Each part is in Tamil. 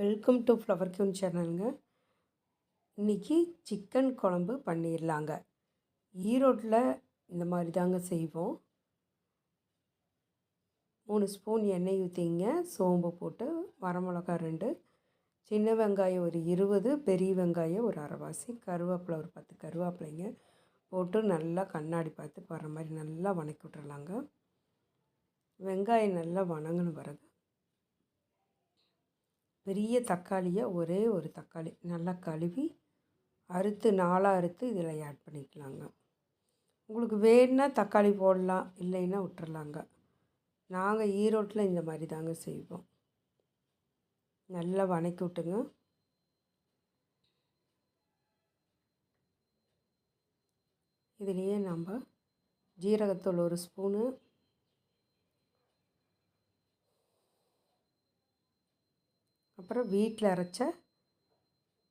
வெல்கம் டு ஃப்ளவர் கியூன் சேனலுங்க இன்றைக்கி சிக்கன் குழம்பு பண்ணிடலாங்க ஈரோட்டில் இந்த மாதிரி தாங்க செய்வோம். மூணு ஸ்பூன் எண்ணெய் ஊற்றிங்க சோம்பு போட்டு வரமிளகா ரெண்டு சின்ன வெங்காயம் ஒரு இருபது பெரிய வெங்காயம் ஒரு அரைவாசி கருவேப்பிலை ஒரு பத்து கருவேப்பிலைங்க போட்டு நல்லா கண்ணாடி பார்த்து வர மாதிரி நல்லா வணக்கி விட்டுறலாங்க. வெங்காயம் நல்லா வணங்கின பிறகு பெரிய தக்காளியை ஒரே ஒரு தக்காளி நல்லா கழுவி அறுத்து நாளாக அறுத்து இதில் ஆட் பண்ணிக்கலாங்க. உங்களுக்கு வேணுன்னா தக்காளி போடலாம் இல்லைன்னா விட்டுறலாங்க. நாங்கள் ஈரோட்டில் இந்த மாதிரி தாங்க செய்வோம். நல்லா வணக்கி விட்டுங்க. இதுலேயே நம்ம ஜீரகத்தூள் ஒரு ஸ்பூனு அப்புறம் வீட்டில் அரைச்ச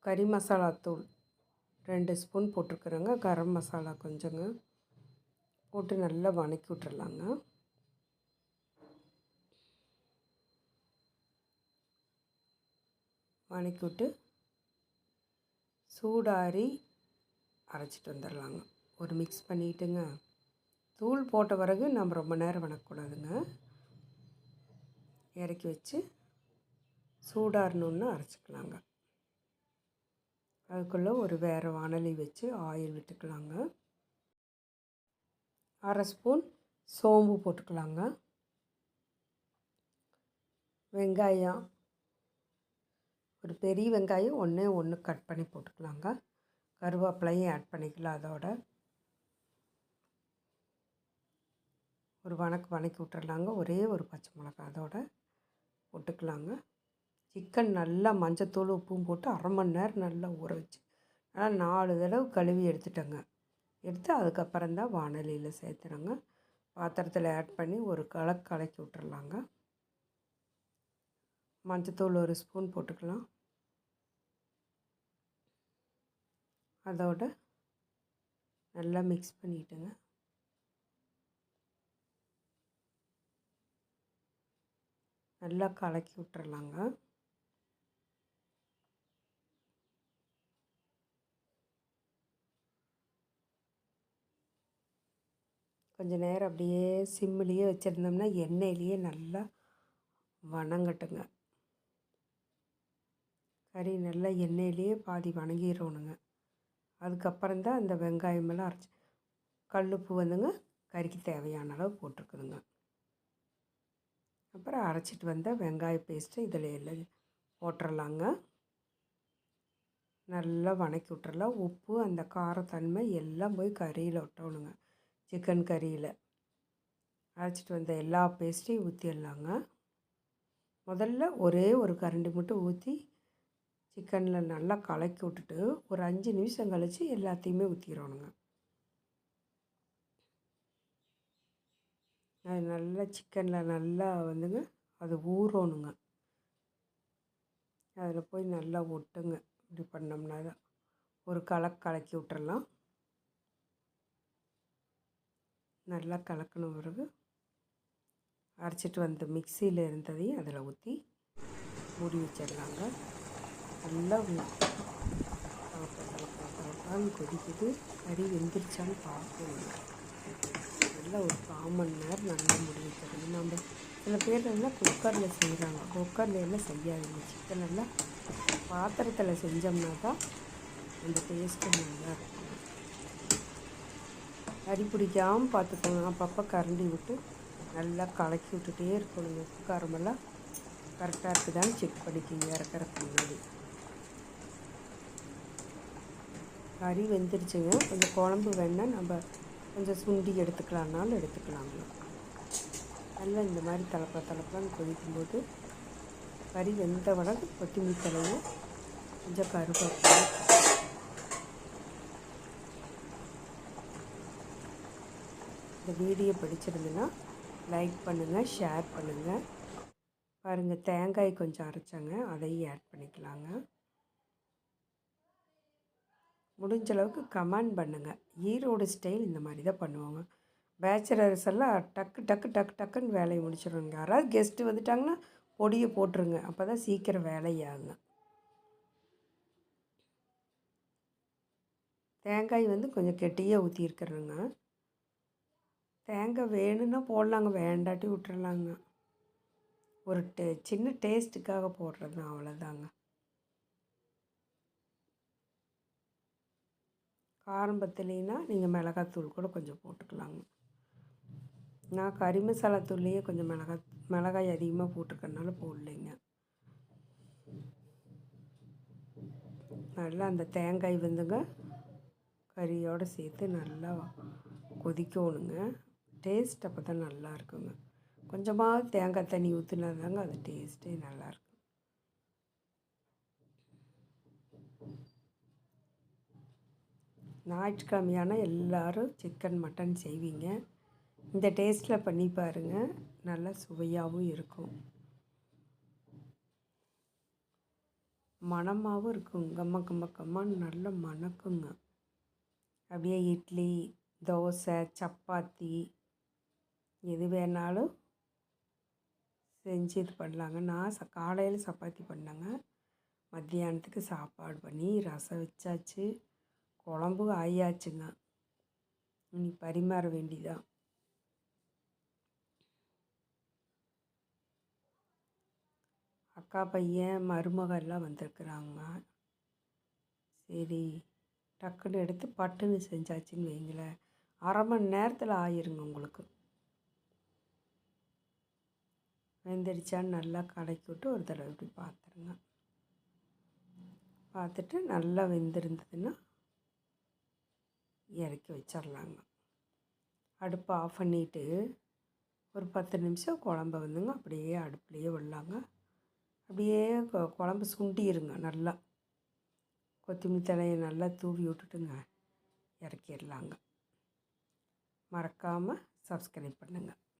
கறி மசாலா தூள் ரெண்டு ஸ்பூன் போட்டிருக்குறேங்க. கரம் மசாலா கொஞ்சங்க. போட்டு நல்லா வணக்கி விட்டுறலாங்க. வணக்கி விட்டு சூடாரி அரைச்சிட்டு வந்துடலாங்க. ஒரு மிக்ஸ் பண்ணிட்டுங்க. தூள் போட்ட பிறகு நம்ம ரொம்ப நேரம் வணக்கக்கூடாதுங்க. இறக்கி வச்சு சூடாறணுன்னு அரைச்சிக்கலாங்க. அதுக்குள்ளே ஒரு வேறு வானலி வச்சு ஆயில் விட்டுக்கலாங்க. அரை ஸ்பூன் சோம்பு போட்டுக்கலாங்க. வெங்காயம் ஒரு பெரிய வெங்காயம் ஒன்றே ஒன்று கட் பண்ணி போட்டுக்கலாங்க. கருவேப்பிலையும் ஆட் பண்ணிக்கலாம் அதோட. ஒரு வணக்கு வணக்கி விட்டுறலாங்க. ஒரே ஒரு பச்சை மிளகா அதோட போட்டுக்கலாங்க. சிக்கன் நல்லா மஞ்சத்தூள் உப்பும் போட்டு அரை மணி நேரம் நல்லா ஊற வச்சு. நல்லா நாலு தடவை கழுவி எடுத்துட்டேங்க. எடுத்து அதுக்கப்புறம் தான் வானலியில் சேர்த்துறேங்க. பாத்திரத்தில் ஆட் பண்ணி ஒரு கலக்கு கலக்கி விட்டுறலாங்க. மஞ்சத்தூள் ஒரு ஸ்பூன் போட்டுக்கலாம். அதோட நல்லா மிக்ஸ் பண்ணிட்டுங்க. நல்லா கலக்கி விட்டுறலாங்க. கொஞ்சம் நேரம் அப்படியே சிம்மிலேயே வச்சுருந்தோம்னா எண்ணெயிலேயே நல்லா வணங்கட்டுங்க கறி நல்லா எண்ணெயிலேயே பாதி வணங்கிடணுங்க அதுக்கப்புறம் தான் அந்த வெங்காயமெல்லாம் அரைச்சி கல்லுப்பு வந்துங்க கறிக்கு தேவையான அளவு போட்டிருக்குதுங்க. அப்புறம் அரைச்சிட்டு வந்த வெங்காய பேஸ்ட்டு இதில் எல்லாம் போட்டுடலாங்க நல்லா வணக்கி விட்டுறலாம். உப்பு அந்த காரத்தன்மை எல்லாம் போய் கறியில் ஒட்டணுங்க. சிக்கன் கறியில். அரைச்சிட்டு வந்த எல்லா பேஸ்ட்டையும் ஊற்றிடலாங்க முதல்ல ஒரே ஒரு கரண்டி மட்டும் ஊற்றி சிக்கனில் நல்லா கலக்கி விட்டுட்டு ஒரு அஞ்சு நிமிஷம் கழித்து எல்லாத்தையுமே ஊற்றிடணுங்க அது நல்லா சிக்கனில் நல்லா வந்துங்க அது ஊறணுங்க. அதில் போய் நல்லா ஒட்டுங்க. இப்படி பண்ணோம்னா தான் ஒரு கலக்கு கலக்கி விட்டுறலாம். நல்லா கலக்கணும் பிறகு அரைச்சிட்டு வந்த மிக்சியில் இருந்ததையும் அதில் ஊற்றி மூடி வச்சிடலாங்க. நல்லா கலப்பான்னு கொதிக்குது. கறி வெந்துருச்சான்னு பார்க்கணும் நல்லா ஒரு கால் மணி நேரம் நல்லா முடி வச்சிடணும். நம்ம சில பேர் எல்லாம் குக்கரில் செய்கிறாங்க குக்கரில் எல்லாம் செய்யாதுங்க சிக்கன் எல்லாம் பாத்திரத்தில் செஞ்சோம்னா தான் அந்த டேஸ்ட்டு நல்லா இருக்கும். அடி பிடிக்காமல் பார்த்துக்கோங்க. அப்பப்போ கரண்டி விட்டு நல்லா கலக்கி விட்டுட்டே இருக்கணுங்க. உப்பு காரமெல்லாம் கரெக்டாக இருக்குதான்னு செக் பண்ணிக்கோங்க. இறக்குறதுக்கு முன்னாடி கறி வெந்துருச்சுங்க. கொஞ்சம் குழம்பு வேணால் நம்ம கொஞ்சம் சுண்டி எடுத்துக்கலான்னாலும் எடுத்துக்கலாங்க. நல்லா இந்த மாதிரி தலப்பா தலப்பான்னு கொதிக்கும்போது கறி வெந்த உடனே கொத்தமல்லி தலையும் கொஞ்சம் கருவேப்பிலை இந்த வீடியோ பிடிச்சிருந்துன்னா லைக் பண்ணுங்கள் ஷேர் பண்ணுங்கள் பாருங்கள் தேங்காய் கொஞ்சம் அரைச்சாங்க அதையும் ஆட் பண்ணிக்கலாங்க. முடிஞ்ச அளவுக்கு கமெண்ட் பண்ணுங்கள் ஈரோடு ஸ்டைல் இந்த மாதிரி தான் பண்ணுவாங்க. பேச்சுலர்ஸ் எல்லாம் டக்கு டக்கு டக்கு டக்குன்னு வேலையை முடிச்சிடுவாங்க. யாராவது கெஸ்ட்டு வந்துட்டாங்கன்னா பொடியை போட்டுருங்க. அப்போ தான் சீக்கிரம் வேலையாகுங்க. தேங்காய் வந்து கொஞ்சம் கெட்டியாக ஊற்றிருக்கிறேங்க தேங்காய் வேணும்னா போடலாங்க வேண்டாட்டி விட்டுறலாங்க. ஒரு டே சின்ன டேஸ்ட்டுக்காக போடுறது தான் அவ்வளோதாங்க. காரம் பத்தலைன்னா நீங்கள் மிளகாத்தூள் கூட கொஞ்சம் போட்டுக்கலாங்க. நான் கறி மசாலா தூள்லேயே கொஞ்சம் மிளகாய் மிளகாய் அதிகமாக போட்டிருக்கறனால போடலைங்க. நல்லா அந்த தேங்காய் வந்துங்க கறியோடு சேர்த்து நல்லா கொதிக்கணுங்க. டேஸ்ட் அப்போ தான் நல்லா இருக்குங்க கொஞ்சமாக தேங்காய் தண்ணி ஊற்றினா தாங்க அது டேஸ்ட்டே நல்லாயிருக்கும். ஞாயிற்றுக்கிழமையான எல்லோரும் சிக்கன் மட்டன் செய்வீங்க. இந்த டேஸ்ட்டில் பண்ணி பாருங்கள் நல்லா சுவையாகவும் இருக்கும். மணமாகவும் இருக்கும். கம்ம கம்ம கம்மான்னு நல்லா மணக்குங்க. அப்படியே இட்லி தோசை சப்பாத்தி எது வேணாலும் செஞ்சு இது பண்ணலாங்க. நான் ச காலையில் சப்பாத்தி பண்ணேங்க. மத்தியானத்துக்கு சாப்பாடு பண்ணி ரசம் வச்சாச்சு. குழம்பு ஆயாச்சுங்க. இனி பரிமாற வேண்டிதான் அக்கா பையன் மருமகள்லாம் வந்திருக்குறாங்க. சரி டக்குன்னு எடுத்து பட்டுன்னு செஞ்சாச்சுன்னு வைங்களேன் அரை மணி நேரத்தில் ஆயிருங்க உங்களுக்கு. வெந்துடுச்சான்னு நல்லா கலக்கி விட்டு ஒரு தடவை இப்படி பார்த்துருங்க. பார்த்துட்டு நல்லா வெந்திருந்ததுன்னா இறக்கி வச்சிடலாங்க. அடுப்பை ஆஃப் பண்ணிவிட்டு ஒரு பத்து நிமிஷம் குழம்ப வந்துங்க அப்படியே அடுப்புலையே விடலாங்க. அப்படியே குழம்பு சுண்டிருங்க நல்லா. கொத்தமல்லி தலையை நல்லா தூவி விட்டுட்டுங்க இறக்கிடலாங்க. மறக்காமல் சப்ஸ்கிரைப் பண்ணுங்கள்